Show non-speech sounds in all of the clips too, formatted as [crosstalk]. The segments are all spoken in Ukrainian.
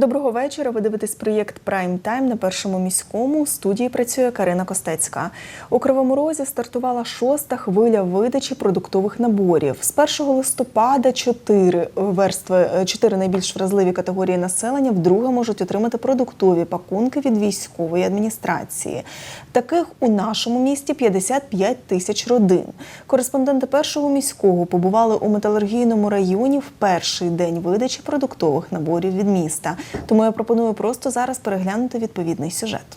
Доброго вечора. Ви дивитесь проєкт Прайм Тайм на першому міському. У студії працює Карина Костецька. У Кривому Розі стартувала шоста хвиля видачі продуктових наборів. З 1 листопада чотири верстви, чотири найбільш вразливі категорії населення вдруге можуть отримати продуктові пакунки від військової адміністрації. Таких у нашому місті 55 тисяч родин. Кореспонденти першого міського побували у металургійному районі в перший день видачі продуктових наборів від міста. Тому я пропоную просто зараз переглянути відповідний сюжет.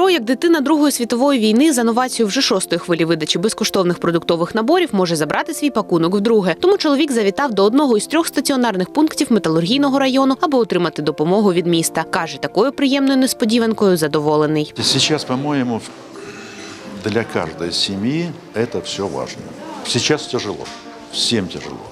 Петро, як дитина Другої світової війни, за новацію вже шостої хвилі видачі безкоштовних продуктових наборів може забрати свій пакунок вдруге. Тому чоловік завітав до одного із трьох стаціонарних пунктів металургійного району, аби отримати допомогу від міста. каже, такою приємною несподіванкою задоволений. Сейчас, по-моему, для каждой семьи это все важно. Сейчас тяжело, всем тяжело.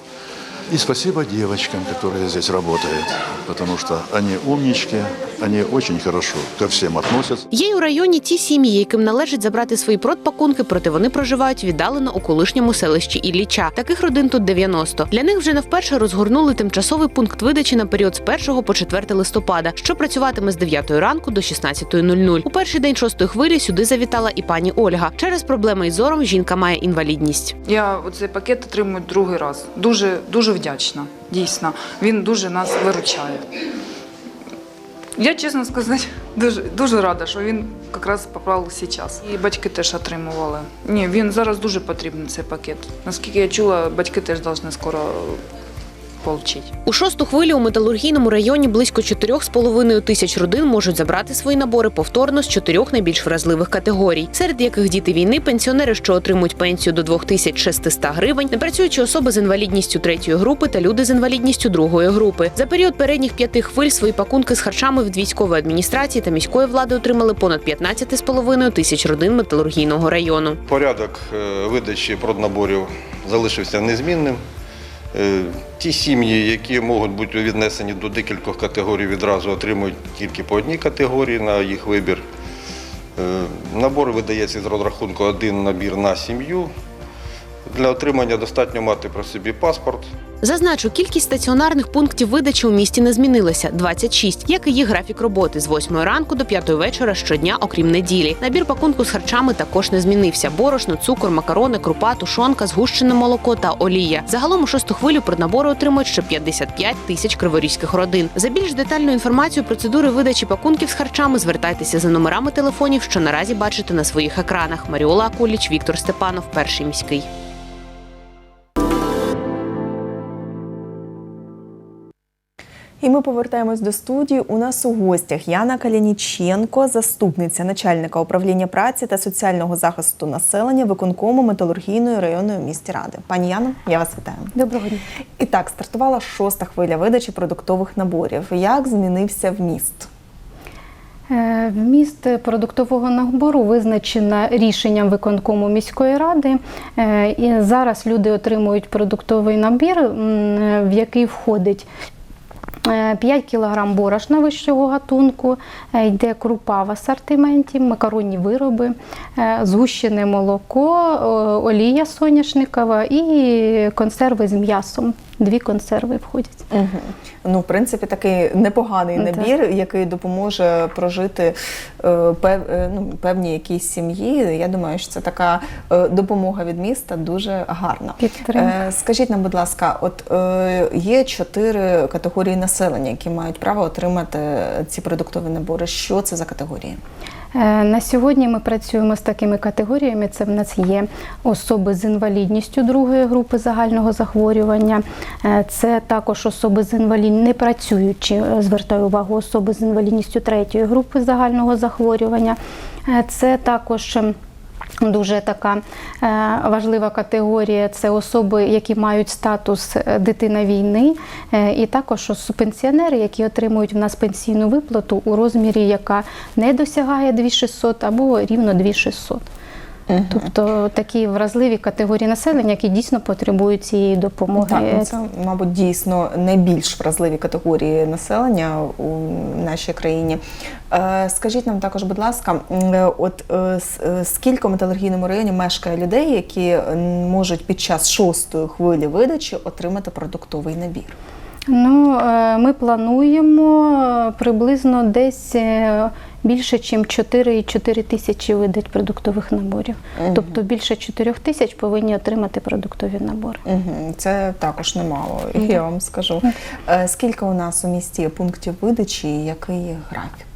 И спасибо девочкам, которые здесь работают, потому что они умнички, они очень хорошо ко всем относятся. Є й у районі ті сім'ї, яким належить забрати свої продпакунки, проте вони проживають віддалено у колишньому селищі Ілліча. Таких родин тут 90. Для них вже не вперше розгорнули тимчасовий пункт видачі на період з 1 по 4 листопада, що працюватиме з 9 ранку до 16.00. У перший день шостої хвилі сюди завітала і пані Ольга. Через проблеми із зором жінка має інвалідність. Я цей пакет отримую другий раз. Дуже дуже вдячна. Дійсно, він дуже нас виручає. Я чесно сказати, дуже дуже рада, що він якраз попав зараз. І батьки теж отримували. Ні, він зараз дуже потрібен цей пакет. Наскільки я чула, батьки теж повинні скоро отримати. У шосту хвилю у металургійному районі близько 4,5 тисяч родин можуть забрати свої набори повторно з чотирьох найбільш вразливих категорій, серед яких діти війни, пенсіонери, що отримують пенсію до 2600 гривень, непрацюючі особи з інвалідністю третьої групи та люди з інвалідністю другої групи. За період передніх п'яти хвиль свої пакунки з харчами від військової адміністрації та міської влади отримали понад 15,5 тисяч родин металургійного району. Порядок е, видачі проднаборів залишився незмінним. Е, Ті сім'ї, які можуть бути віднесені до декількох категорій, відразу отримують тільки по одній категорії на їх вибір. Е, Набор видається з розрахунку один набір на сім'ю. Для отримання достатньо мати при собі паспорт, Зазначу, кількість стаціонарних пунктів видачі у місті не змінилася 26, як і їх графік роботи з 8 ранку до 5 вечора щодня, окрім неділі. Набір пакунку з харчами також не змінився: борошно, цукор, макарони, крупа, тушонка, згущене молоко та олія. Загалом у шосту хвилю проднабори отримують ще 55 тисяч криворізьких родин. За більш детальну інформацію процедури видачі пакунків з харчами звертайтеся за номерами телефонів, що наразі бачите на своїх екранах. Маріола Акуліч, Віктор Степанов, перший міський. І ми повертаємось до студії. У нас у гостях Яна Каляніченко, заступниця начальника управління праці та соціального захисту населення виконкому металургійної районної міської ради. Пані Яно, я вас вітаю. Доброго дня. І так, стартувала шоста хвиля видачі продуктових наборів. Як змінився вміст? Е, Вміст продуктового набору визначено рішенням виконкому міської ради. Е, І зараз люди отримують продуктовий набір, в який входить. Е, 5 кг борошна вищого гатунку, е, йде крупа в асортименті, макаронні вироби, е, згущене молоко, олія соняшникова і консерви з м'ясом. Дві консерви входять. Угу. Ну, в принципі, такий непоганий Ну, так. набір, який допоможе прожити е, пев, е, ну, певні якісь сім'ї. Я думаю, що це така е, допомога від міста дуже гарна. Підтримка. Е, скажіть нам, будь ласка, от е, є чотири категорії населення, які мають право отримати ці продуктові набори. Що це за категорії? Е, На сьогодні ми працюємо з такими категоріями. Це в нас є особи з інвалідністю другої групи загального захворювання. Е, Це також особи з інвалідністю, не працюючі, е, звертаю увагу, особи з інвалідністю третьої групи загального захворювання. Це також. Дуже така е, важлива категорія це особи, які мають статус е, дитина війни, е, і також пенсіонери, які отримують в нас пенсійну виплату у розмірі, яка не досягає 2600 або рівно 2600. Тобто такі вразливі категорії населення, які дійсно потребують цієї допомоги. Так, ну це, мабуть, дійсно найбільш вразливі категорії населення у нашій країні. Е, Скажіть нам також, будь ласка, от е, е, скільки в металургійному районі мешкає людей, які можуть під час шостої хвилі видачі отримати продуктовий набір? Ну, е, ми плануємо е, приблизно десь е, більше, ніж 4,4 тисячі видать продуктових наборів. Тобто більше 4 тисяч повинні отримати продуктові набори. Угу, це також немало, я вам скажу. Скільки у нас у місті пунктів видачі і який графік?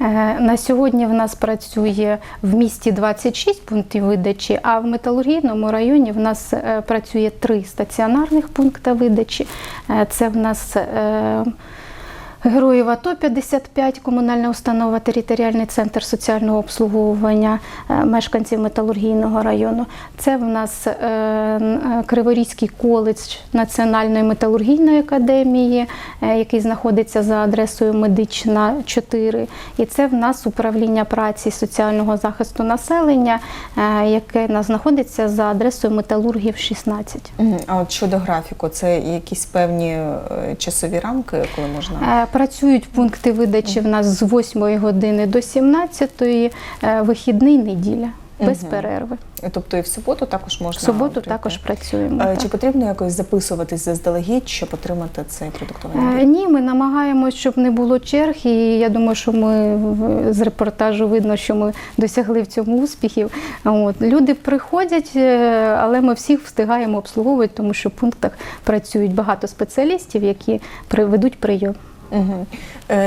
Е, На сьогодні в нас працює в місті 26 пунктів видачі, а в металургійному районі в нас е, працює три стаціонарних пункти видачі. Е, Це в нас Героїв АТО 55, комунальна установа, територіальний центр соціального обслуговування е, мешканців металургійного району. Це в нас е, е, Криворізький коледж Національної металургійної академії, який знаходиться за адресою Медична 4. І це в нас управління праці і соціального захисту населення, яке нас знаходиться за адресою Металургів 16. А от щодо графіку, це якісь певні часові рамки, коли можна? Працюють пункти видачі в нас з 8 години до 17, е, вихідний неділя, без Мгм. перерви. Тобто і в суботу також можна В суботу прийти? також працюємо. Е, так. Чи потрібно якось записуватись заздалегідь, щоб отримати цей продуктовий Е, набір? Ні, ми намагаємося, щоб не було черг, і я думаю, що ми з репортажу видно, що ми досягли в цьому успіхів. От. Люди приходять, але ми всіх встигаємо обслуговувати, тому що в пунктах працюють багато спеціалістів, які ведуть прийом. Угу.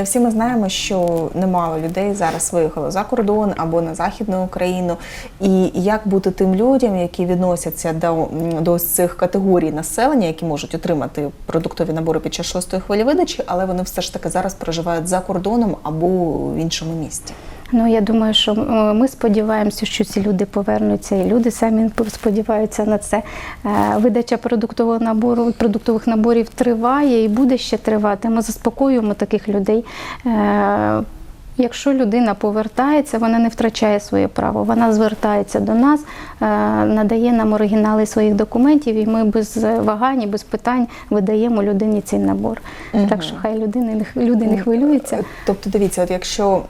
Всі ми знаємо, що немало людей зараз виїхало за кордон або на Західну Україну. І як бути тим людям, які відносяться до, до цих категорій населення, які можуть отримати продуктові набори під час шостої хвилі видачі, але вони все ж таки зараз проживають за кордоном або в іншому місті? Ну я думаю, що е, ми сподіваємося, що ці люди повернуться, і люди самі сподіваються на це. Е, Видача продуктового набору продуктових наборів триває і буде ще тривати. Ми заспокоюємо таких людей. Е, Якщо людина повертається, вона не втрачає своє право. Вона звертається до нас, е, надає нам оригінали своїх документів, і ми без вагань, і без питань видаємо людині цей набор. Так що хай людини люди не хвилюються. Тобто, дивіться, от якщо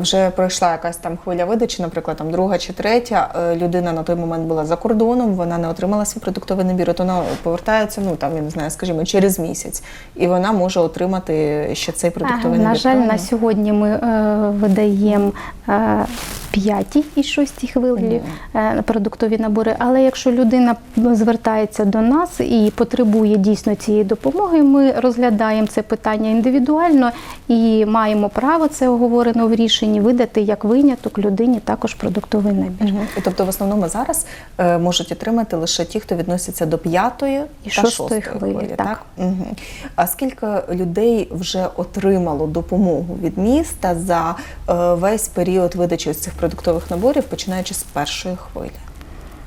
вже пройшла якась там хвиля видачі, наприклад, там друга чи третя, е, людина на той момент була за кордоном, вона не отримала свій продуктовий набір, от вона повертається, ну там я не знаю, скажімо, через місяць, і вона може отримати ще цей продуктовий набір. На жаль, правильно? на сьогодні ми е, видаємо е, п'ятій і шостій хвилі е, продуктові набори. Але якщо людина звертається до нас і потребує дійсно цієї допомоги, ми розглядаємо це питання індивідуально і маємо право це оговорено в рішенні видати як виняток людині також продуктовий набір. І Тобто, в основному зараз е, можуть отримати лише ті, хто відноситься до п'ятої І та шостої хвилі, хвилі. так. Мгм. А скільки людей вже отримало допомогу від міста за е, весь період видачі ось цих продуктових наборів, починаючи з першої хвилі?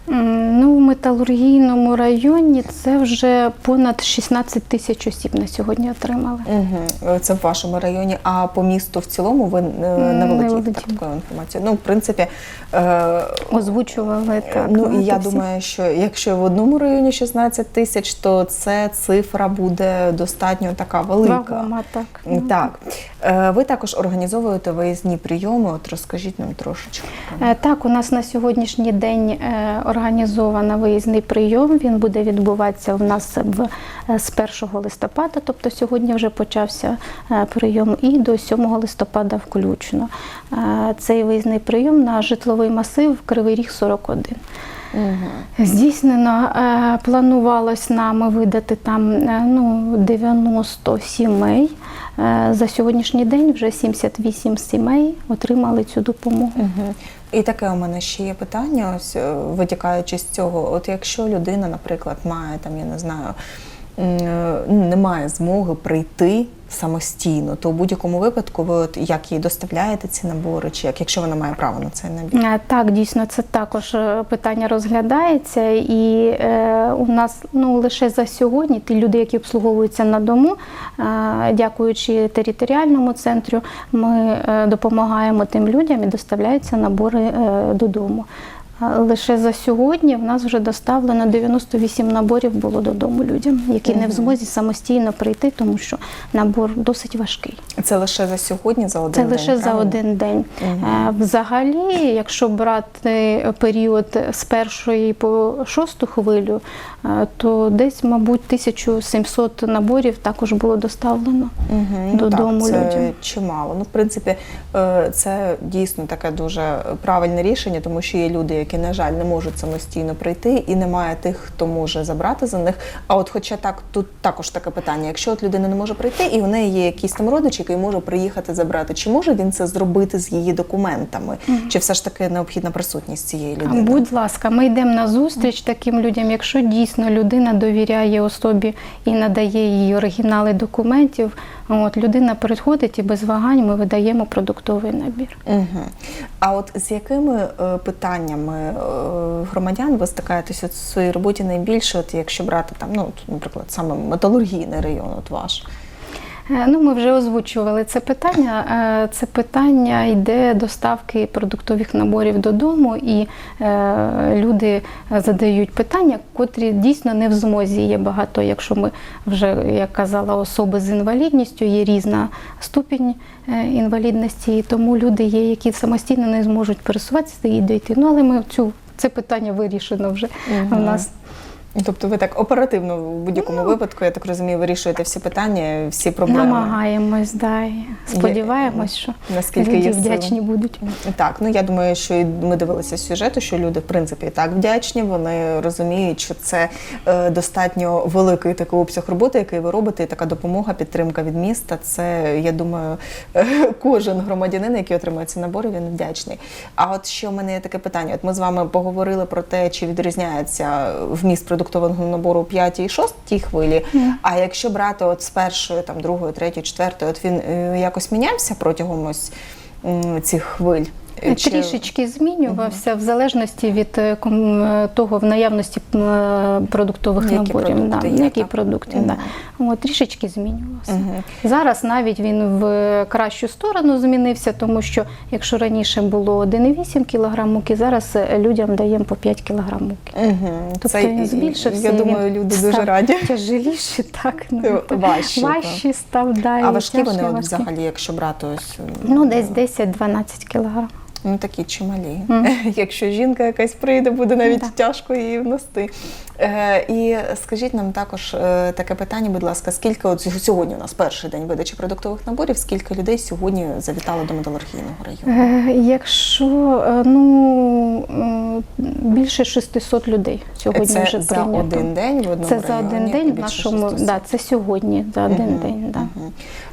Ну, металургійному районі це вже понад 16 тисяч осіб на сьогодні отримали. Угу. Це в вашому районі. А по місту в цілому ви е, не володієте такою інформацією? Ну, в принципі, е, Озвучували так. ну і я всі. думаю, що якщо в одному районі 16 тисяч, то це цифра буде достатньо така велика. Вагома, так. Так, Е, ви також організовуєте виїзні прийоми. От розкажіть нам трошечки. Е, Так, у нас на сьогоднішній день е, організовано виїзний прийом. Він буде відбуватися в нас е, з 1 листопада, тобто сьогодні вже почався е, прийом, і до 7 листопада включно. Е, Цей виїзний прийом на житловий масив Кривий Ріг 41. Здійснено, планувалось нами видати там ну, 90 сімей. За сьогоднішній день вже 78 сімей отримали цю допомогу. І таке у мене ще є питання, ось е, витікаючи з цього. От якщо людина, наприклад, має там, я не знаю, е, ну, не змоги прийти самостійно, то в будь-якому випадку ви от як їй доставляєте ці набори, чи як, якщо вона має право на цей набір? Е, Так, дійсно, це також е, питання розглядається, і е, у нас ну лише за сьогодні ті люди, які обслуговуються на дому, е, дякуючи територіальному центру, ми е, допомагаємо тим людям і доставляються набори е, додому. Лише за сьогодні в нас вже доставлено 98 наборів було додому людям, які не в змозі самостійно прийти, тому що набор досить важкий. Це лише за сьогодні, за один Це день? лише за один день. Е, Взагалі, якщо брати період з першої по шосту хвилю, е, то десь, мабуть, 1700 наборів також було доставлено Мгм, додому так, це людям. чимало. Ну, в принципі, е, це дійсно таке дуже правильне рішення, тому що є люди, які, на жаль, не можуть самостійно прийти, і немає тих, хто може забрати за них. А от, хоча так, тут також таке питання: якщо от людина не може прийти, і у неї є якийсь там родич, який може приїхати забрати, чи може він це зробити з її документами? Чи все ж таки необхідна присутність цієї людини? Будь ласка, ми йдемо на зустріч таким людям. Якщо дійсно людина довіряє особі і надає їй оригінали документів, от людина приходить і без вагань ми видаємо продуктовий набір. Угу. А от з якими е, питаннями громадян ви стикаєтеся в своїй роботі найбільше, от якщо брати там, ну, наприклад, саме металургійний район, от ваш? Е, Ну, ми вже озвучували це питання. Е, Це питання йде доставки продуктових наборів додому, і е, люди задають питання, котрі дійсно не в змозі. Є багато, якщо ми вже, як казала, особи з інвалідністю, є різна ступінь інвалідності, і тому люди є, які самостійно не зможуть пересуватися і дійти. Ну, але ми цю це питання вирішено вже у Мгм. нас. Тобто ви так оперативно в будь-якому випадку, я так розумію, вирішуєте всі питання, всі проблеми. Намагаємось, да, і сподіваємось, що наскільки люди є сили. вдячні будуть. Так, ну я думаю, що і ми дивилися сюжету, що люди в принципі і так вдячні. Вони розуміють, що це е, достатньо великий такий обсяг роботи, який ви робите, і така допомога, підтримка від міста. Це я думаю, е, кожен громадянин, який отримує ці набори, він вдячний. А от що в мене є таке питання: от ми з вами поговорили про те, чи відрізняється вміст продуктового набору п'ятій і шостій хвилі. А якщо брати от з першої, там другої, третьої, четвертої, от він е, якось мінявся протягом ось цих хвиль. Е, чи- Трішечки змінювався в залежності від е, е, того в наявності е, продуктових Які наборів. продукти да, є, які так? продукти, Мгм. да. От, трішечки змінювався. Мгм. Зараз навіть він в кращу сторону змінився, тому що якщо раніше було 1,8 кг муки, зараз е, людям даємо по 5 кг муки. Угу. Тобто він збільшився. Я думаю, люди став дуже раді. Тяжеліші, так. Е, ну, важчі, важчі став, да, А важкі вони важкі. взагалі, якщо брати ось Ну, десь 10-12 кілограм. Ну такі чималі. [laughs] Якщо жінка якась прийде, буде навіть тяжко її внести. Е, і скажіть нам також е, таке питання, будь ласка, скільки от сьогодні у нас перший день видачі продуктових наборів, скільки людей сьогодні завітало до металургійного району? Е, Якщо ну більше 600 людей сьогодні Це вже за прийнято. один день в одному Це за один день в нашому да, це сьогодні за один Мгм, день. Да.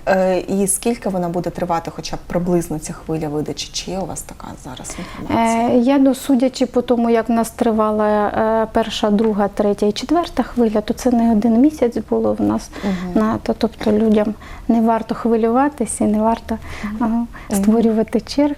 Е, і скільки вона буде тривати, хоча б приблизно ця хвиля видачі? Чи є у вас така зараз інформація? Я ну, судячи по тому, як в нас тривала перша, друга, третя і четверта хвиля, то це не один місяць було в нас. На, то, тобто людям не варто хвилюватися, і не варто ага, створювати черг.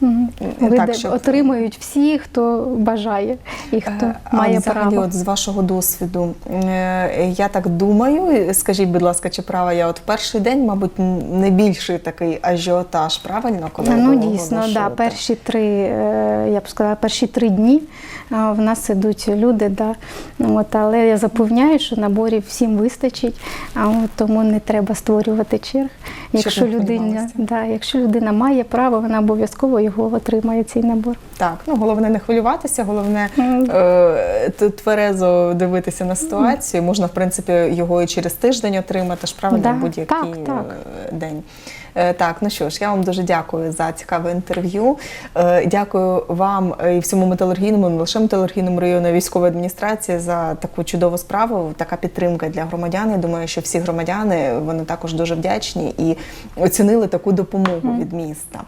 Мгм. Так, щоб- Отримають всі, хто бажає і хто Е, а має взагалі, право. от з вашого досвіду, е, я так думаю, скажіть, будь ласка, чи права я от перший день, мабуть, н- не більший такий ажіотаж, правильно? Коли Ну дійсно, да, перші три, е, я б сказала, перші три дні в нас ідуть люди, да. От, але я запевняю, що наборів всім вистачить, а от, тому не треба створювати черг. Якщо людина, да, якщо людина має право, вона обов'язково його отримає цей набор. Так, ну головне не хвилюватися, головне е, т- тверезо дивитися на ситуацію. Можна, в принципі, його і через тиждень отримати ж правильно Да, будь-який так, так. е, день. Е, Так, ну що ж, я вам дуже дякую за цікаве інтерв'ю. Е, Дякую вам і всьому металургійному, не лише металургійному району, військової адміністрації за таку чудову справу, така підтримка для громадян. Я думаю, що всі громадяни вони також дуже вдячні і оцінили таку допомогу від міста.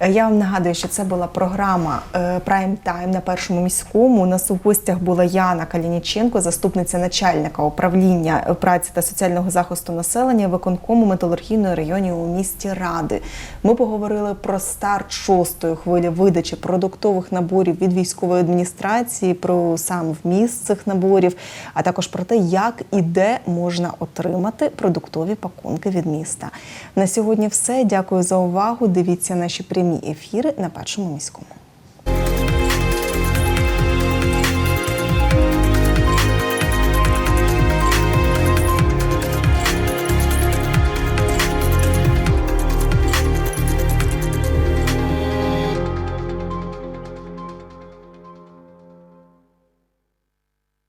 Е, Я вам нагадую, що це була програма Прайм Тайм на першому міському. У нас у гостях була Яна Калініченко, заступниця начальника управління праці та соціального захисту населення виконкому металургійної районі у місті Ради. Ми поговорили про старт шостої хвилі видачі продуктових наборів від військової адміністрації, про сам вміст цих наборів, а також про те, як і де можна отримати продуктові пакунки від міста. На сьогодні все. Дякую за увагу. Дивіться наші прямі ефіри на першому міському.